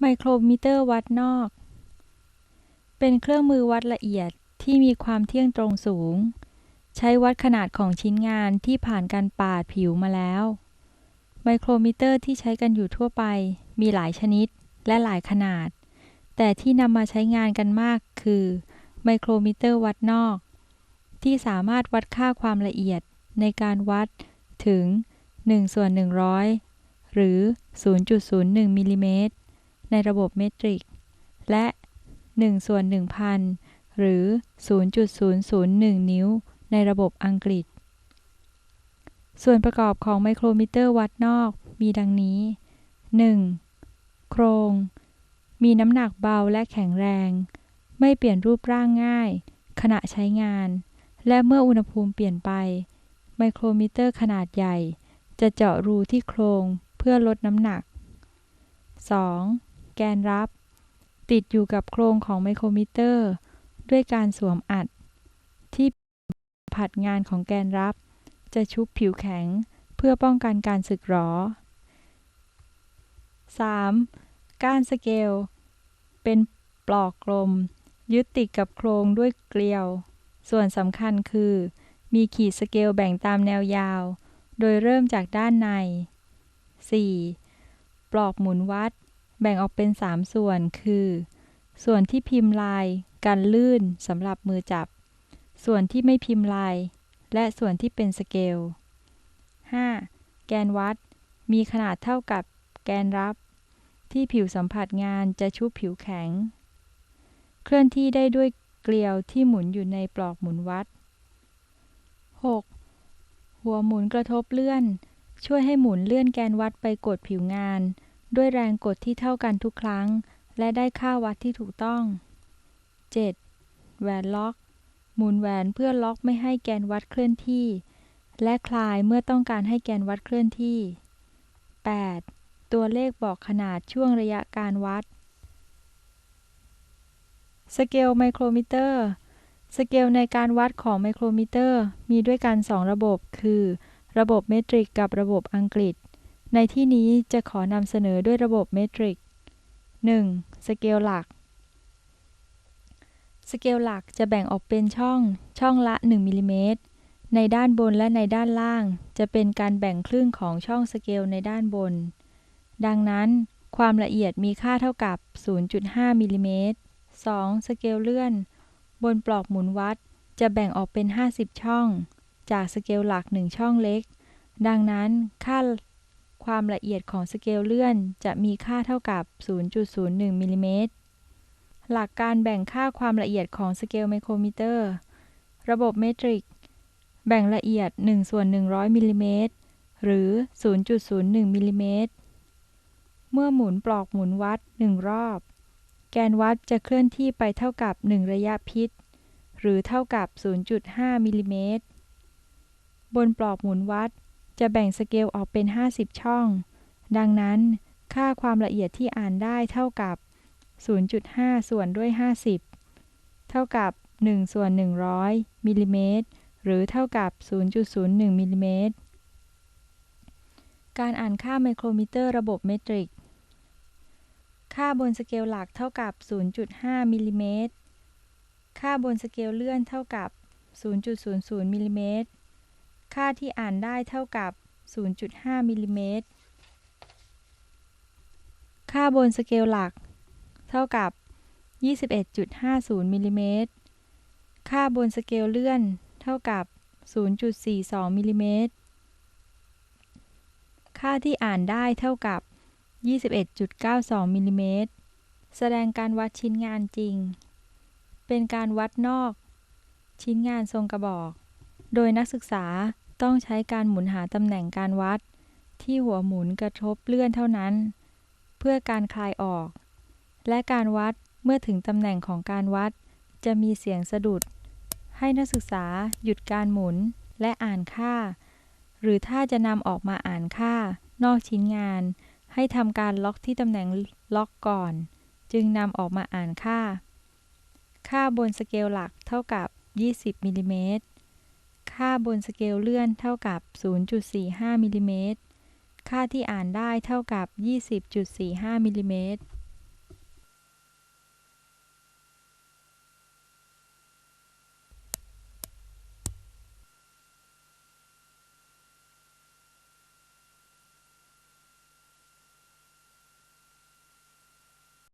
ไมโครมิเตอร์วัดนอก เป็นเครื่องมือวัดละเอียดที่มีความเที่ยงตรงสูง ใช้วัดขนาดของชิ้นงานที่ผ่านการปาดผิวมาแล้ว ไมโครมิเตอร์ที่ใช้กันอยู่ทั่วไป มีหลายชนิดและหลายขนาด แต่ที่นำมาใช้งานกันมากคือ ไมโครมิเตอร์วัดนอก ที่สามารถวัดค่าความละเอียดในการวัดถึง1ส่วน100 หรือ 0.01มิลลิเมตร ในระบบเมตริก และ1ส่วน1,000 หรือ 0.001 นิ้ว ในระบบอังกฤษ ส่วนประกอบของไมโครมิเตอร์วัดนอกมีดังนี้ 1. โครง มีน้ำหนักเบาและแข็งแรง ไม่เปลี่ยนรูปร่างง่าย ขณะใช้งาน และเมื่ออุณหภูมิเปลี่ยนไป ไมโครมิเตอร์ขนาดใหญ่ จะเจาะรูที่โครงเพื่อลดน้ำหนัก 2. แกนรับ ติดอยู่กับโครงของไมโครมิเตอร์ ด้วยการสวมอัด ที่ผัดงานของแกนรับ จะชุบผิวแข็งเพื่อป้องกันการสึกหรอ 3. ก้านสเกล เป็นปลอกกลม ยึดติดกับโครงด้วยเกลียว ส่วนสำคัญคือ มีขีดสเกลแบ่งตามแนวยาว โดยเริ่มจากด้านใน 4. ปลอกหมุนวัด แบ่งออกเป็น 3 ส่วนคือ ส่วนที่พิมพ์ลาย กันลื่นสำหรับมือจับ ส่วนที่ไม่พิมพ์ลาย และส่วนที่เป็นสเกล 5. แกนวัด มีขนาดเท่ากับแกนรับ ที่ผิวสัมผัสงานจะชุบผิวแข็ง เคลื่อนที่ได้ด้วยเกลียวที่หมุนอยู่ในปลอกหมุนวัด 6. หัวหมุนกระทบเลื่อน ช่วยให้หมุนเลื่อนแกนวัดไปกดผิวงาน ด้วยแรงกดที่เท่ากันทุกครั้ง และได้ค่าวัดที่ถูกต้อง 7. แหวนล็อก หมุนแหวนเพื่อล็อกไม่ให้แกนวัดเคลื่อนที่ และคลายเมื่อต้องการให้แกนวัดเคลื่อนที่ 8. ตัวเลขบอกขนาดช่วงระยะการวัด สเกลไมโครมิเตอร์ สเกลในการวัดของไมโครมิเตอร์ มีด้วยกัน 2 ระบบ คือ ระบบเมตริกกับระบบอังกฤษ ในที่นี้จะขอนำเสนอด้วยระบบเมตริก 1. สเกลหลัก สเกลหลักจะแบ่งออกเป็นช่องช่องละ 1มิลิเมตรในด้านบนและในด้านล่าง จะเป็นการแบ่งครึ่งของช่องสเกลในด้านบน ดังนั้น ความละเอียดมีค่าเท่ากับ 0.5มิลิเมตร 2. สเกลเลื่อน บนปลอกหมุนวัด จะแบ่งออกเป็น 50 ช่อง จากสเกลหลัก 1 ช่องเล็ก ดังนั้น ค่า ความละเอียดของสเกลเลื่อนจะมีค่าเท่ากับ 0.01มิลิเมตร หลักการแบ่งค่าความละเอียดของสเกลไมโครมิเตอร์ ระบบเมตริก แบ่งละเอียด1ส่วน100มิลิเมตร หรือ 0.01มิลิเมตร เมื่อหมุนปลอกหมุนวัด 1 รอบ แกนวัดจะเคลื่อนที่ไปเท่ากับ 1 ระยะพิษ หรือเท่ากับ 0.5มิลิเมตร บนปลอกหมุนวัด จะแบ่งสเกลออกเป็น 50 ช่อง ดังนั้น ค่าความละเอียดที่อ่านได้เท่ากับ 0.5 ส่วนด้วย 50 เท่ากับ 1 ส่วน 100มิลลิเมตรหรือเท่ากับ 0.01มิลลิเมตรการอ่านค่าไมโครมิเตอร์ระบบเมตริก ค่าบนสเกลหลักเท่ากับ 0.5มิลลิเมตร ค่าบนสเกลเลื่อนเท่ากับ 0.00มิลลิเมตร ค่าที่อ่านได้เท่ากับ 0.5มิลลิเมตร ค่าบนสเกลหลัก เท่ากับ 21.50มิลลิเมตร ค่าบนสเกลเลื่อน เท่ากับ 0.42มิลลิเมตร ค่าที่อ่านได้เท่ากับ 21.92มิลลิเมตร แสดงการวัดชิ้นงานจริง เป็นการวัดนอก ชิ้นงานทรงกระบอก โดยนักศึกษา ต้องใช้การหมุนหาตำแหน่งการวัด ที่หัวหมุนกระทบเลื่อนเท่านั้น เพื่อการคลายออก และการวัดเมื่อถึงตำแหน่งของการวัด จะมีเสียงสะดุด ให้นักศึกษาหยุดการหมุนและอ่านค่า หรือถ้าจะนำออกมาอ่านค่า นอกชิ้นงาน ให้ทำการล็อกที่ตำแหน่งล็อกก่อน จึงนำออกมาอ่านค่า ค่าบนสเกลหลักเท่ากับ 20มิลลิเมตร ค่าบนสเกลเลื่อนเท่ากับ 0.45มิลลิเมตร ค่าที่อ่านได้เท่ากับ 20.45มิลลิเมตร